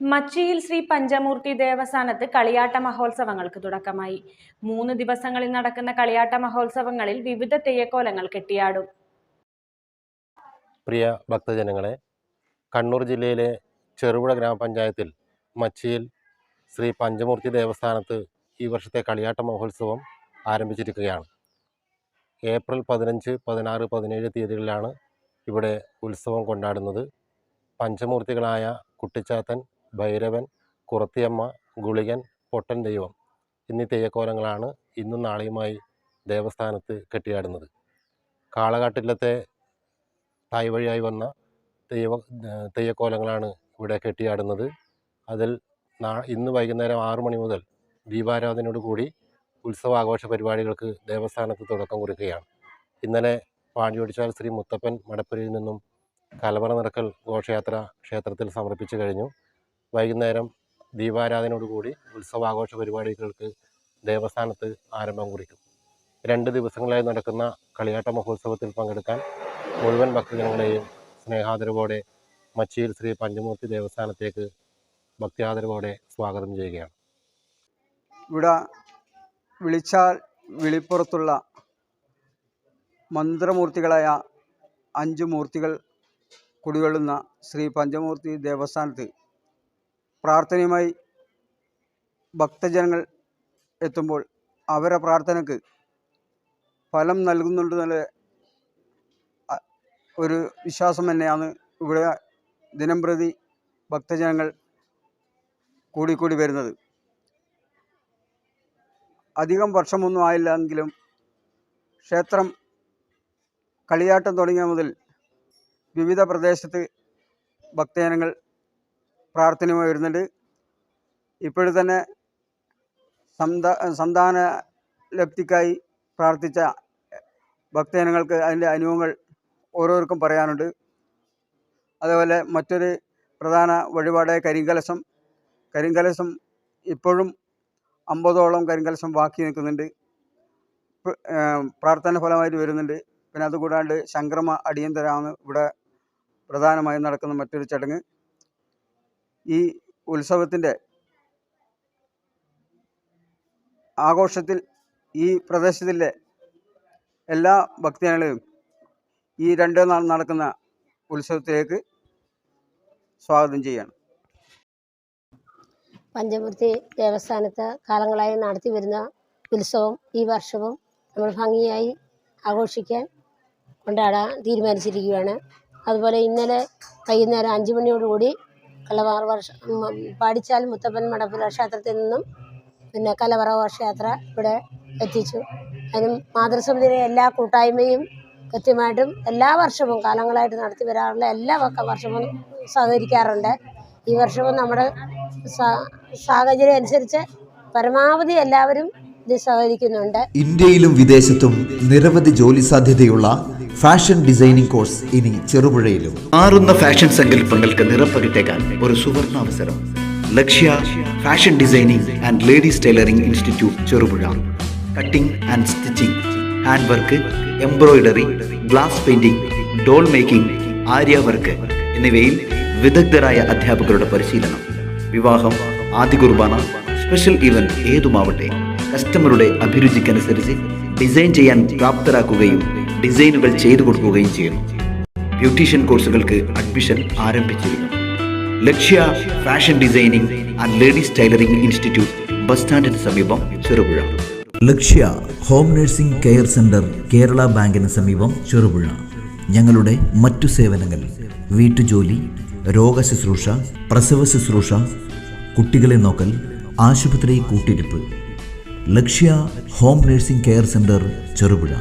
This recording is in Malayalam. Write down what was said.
മച്ചിയിൽ ശ്രീ പഞ്ചമൂർത്തി ദേവസ്ഥാനത്ത് കളിയാട്ട മഹോത്സവങ്ങൾക്ക് തുടക്കമായി. മൂന്ന് ദിവസങ്ങളിൽ നടക്കുന്ന കളിയാട്ട മഹോത്സവങ്ങളിൽ വിവിധ തെയ്യക്കോലങ്ങൾ കെട്ടിയാടും. പ്രിയ ഭക്തജനങ്ങളെ കണ്ണൂർ ജില്ലയിലെ ചെറുപുഴ ഗ്രാമപഞ്ചായത്തിൽ മച്ചിയിൽ ശ്രീ പഞ്ചമൂർത്തി ദേവസ്ഥാനത്ത് ഈ വർഷത്തെ കളിയാട്ട മഹോത്സവം ആരംഭിച്ചിരിക്കുകയാണ്. ഏപ്രിൽ പതിനഞ്ച് പതിനാറ് പതിനേഴ് തീയതികളിലാണ് ഇവിടെ ഉത്സവം കൊണ്ടാടുന്നത്. പഞ്ചമൂർത്തികളായ കുട്ടിച്ചാത്തൻ ഭൈരവൻ കുറത്തിയമ്മ ഗുളികൻ പൊട്ടൻ ദൈവം എന്നീ തെയ്യക്കോലങ്ങളാണ് ഇന്നും നാളെയുമായി ദേവസ്ഥാനത്ത് കെട്ടിയാടുന്നത്. കാളകാട്ടിലത്തെ തായ് വഴിയായി വന്ന തെയ്യ തെയ്യക്കോലങ്ങളാണ് ഇവിടെ കെട്ടിയാടുന്നത്. അതിൽ നാ ഇന്ന് വൈകുന്നേരം ആറു മണി മുതൽ ദീപാരാധനയോട് കൂടി ഉത്സവാഘോഷ പരിപാടികൾക്ക് ദേവസ്ഥാനത്ത് തുടക്കം കുറിക്കുകയാണ്. ഇന്നലെ പാണ്ടിയൊടിച്ചാൽ ശ്രീ മുത്തപ്പൻ മടപ്പുരയിൽ നിന്നും കലവറ നിറക്കൽ ഘോഷയാത്ര ക്ഷേത്രത്തിൽ സമർപ്പിച്ചു കഴിഞ്ഞു. വൈകുന്നേരം ദീപാരാധനയോടുകൂടി ഉത്സവാഘോഷ പരിപാടികൾക്ക് ദേവസ്ഥാനത്ത് ആരംഭം കുറിക്കും. രണ്ട് ദിവസങ്ങളായി നടക്കുന്ന കളിയാട്ട മഹോത്സവത്തിൽ പങ്കെടുക്കാൻ മുഴുവൻ ഭക്തജനങ്ങളെയും സ്നേഹാദരവോടെ മച്ചിയിൽ ശ്രീ പഞ്ചമൂർത്തി ദേവസ്ഥാനത്തേക്ക് ഭക്തിയാദരവോടെ സ്വാഗതം ചെയ്യുകയാണ്. ഇവിടെ വിളിച്ചാൽ വിളിപ്പുറത്തുള്ള മന്ത്രമൂർത്തികളായ അഞ്ച് മൂർത്തികൾ കുടികൊള്ളുന്ന ശ്രീ പഞ്ചമൂർത്തി ദേവസ്ഥാനത്ത് പ്രാർത്ഥനയുമായി ഭക്തജനങ്ങൾ എത്തുമ്പോൾ അവരുടെ പ്രാർത്ഥനയ്ക്ക് ഫലം നൽകുന്നുണ്ട് ഒരു വിശ്വാസം തന്നെയാണ് ഇവിടെ ദിനം പ്രതി ഭക്തജനങ്ങൾ കൂടിക്കൂടി വരുന്നത്. അധികം വർഷമൊന്നും ആയില്ലെങ്കിലും ക്ഷേത്രം കളിയാട്ടം തുടങ്ങിയ മുതൽ വിവിധ പ്രദേശത്ത് ഭക്തജനങ്ങൾ പ്രാർത്ഥനയുമായി വരുന്നുണ്ട്. ഇപ്പോഴും തന്നെ സന്താ സന്താന ലബ്ധിക്കായി പ്രാർത്ഥിച്ച ഭക്തജനങ്ങൾക്ക് അതിന്റെ അനുഭവങ്ങൾ ഓരോർക്കും പറയാനുണ്ട്. അതേപോലെ മറ്റൊരു പ്രധാന വഴിപാടായ കരിങ്കലശം. കരിങ്കലശം ഇപ്പോഴും അമ്പതോളം കരിങ്കലശം ബാക്കി നിൽക്കുന്നുണ്ട്. പ്രാർത്ഥന ഫലമായിട്ട് വരുന്നുണ്ട്. പിന്നെ അതുകൂടാണ്ട് ശങ്കരമ അടിയന്തരമാണ് ഇവിടെ പ്രധാനമായും നടക്കുന്ന മറ്റൊരു ചടങ്ങ്. ഈ ഉത്സവത്തിന്റെ ആഘോഷത്തിൽ ഈ പ്രദേശത്തിലെ എല്ലാ ഭക്തജനങ്ങളെയും ഈ രണ്ട് നാൾ നടക്കുന്ന ഉത്സവത്തിലേക്ക് സ്വാഗതം ചെയ്യാണ്. പഞ്ചമൂർത്തി ദേവസ്ഥാനത്ത് കാലങ്ങളായി നടത്തി വരുന്ന ഉത്സവം ഈ വർഷവും നമ്മൾ ഭംഗിയായി ആഘോഷിക്കാൻ കൊണ്ടാടാൻ തീരുമാനിച്ചിരിക്കുകയാണ്. അതുപോലെ ഇന്നലെ വൈകുന്നേരം അഞ്ച് മണിയോടുകൂടി കലവാർ വർഷ പാടിച്ചാൽ മുത്തപ്പൻ മടപ്പുര ക്ഷേത്രത്തിൽ നിന്നും പിന്നെ കലവറ വർഷയാത്ര ഇവിടെ എത്തിച്ചു. അതിനും മാതൃസമിതിയിലെ എല്ലാ കൂട്ടായ്മയും കൃത്യമായിട്ടും എല്ലാ വർഷവും കാലങ്ങളായിട്ട് നടത്തി വരാറുള്ള എല്ലാ വർഷവും സഹകരിക്കാറുണ്ട്. ഈ വർഷവും നമ്മുടെ സാഹചര്യം അനുസരിച്ച് പരമാവധി എല്ലാവരും ഇത് സഹകരിക്കുന്നുണ്ട്. ഇന്ത്യയിലും വിദേശത്തും നിരവധി ജോലി സാധ്യതയുള്ള ഫാഷൻ ഡിസൈനിംഗ് കോഴ്സ് ഇനി ചെറുപുഴയിലും. മാറുന്ന ഫാഷൻ സങ്കല്പങ്ങൾക്ക് നിറപ്പകിട്ടേക്കാൻ ഒരു സുവർണ അവസരം Lakshya fashion designing and ladies tailoring institute Cherupuzha. Cutting and stitching hand work embroidery glass painting doll making Arya work എന്നിവയിൽ വിദഗ്ധരായ അധ്യാപകരുടെ പരിശീലനം. വിവാഹം ആദ്യ കുർബാന സ്പെഷ്യൽ ഇവന്റ് ഏതുമാവട്ടെ കസ്റ്റമറുടെ അഭിരുചിക്കനുസരിച്ച് ഡിസൈൻ ചെയ്യാൻ പ്രാപ്തരാക്കുകയും ഡിസൈനുകൾ ചെയ്തു കൊടുക്കുകയും ചെയ്യുന്നു. ബ്യൂട്ടീഷ്യൻ കോഴ്സുകൾക്ക് അഡ്മിഷൻ ആരംഭിച്ചിരിക്കുന്നു. Lakshya fashion designing and ladies tailoring institute bus സ്റ്റാൻഡിന് സമീപം Cherupuzha. Lakshya home nursing care centre Kerala ബാങ്കിന് സമീപം ചെറുപുഴ. ഞങ്ങളുടെ മറ്റു സേവനങ്ങൾ വീട്ടുജോലി രോഗശുശ്രൂഷ പ്രസവ ശുശ്രൂഷ കുട്ടികളെ നോക്കൽ ആശുപത്രി കൂട്ടിരിപ്പ്. Lakshya home nursing care centre Cherupuzha.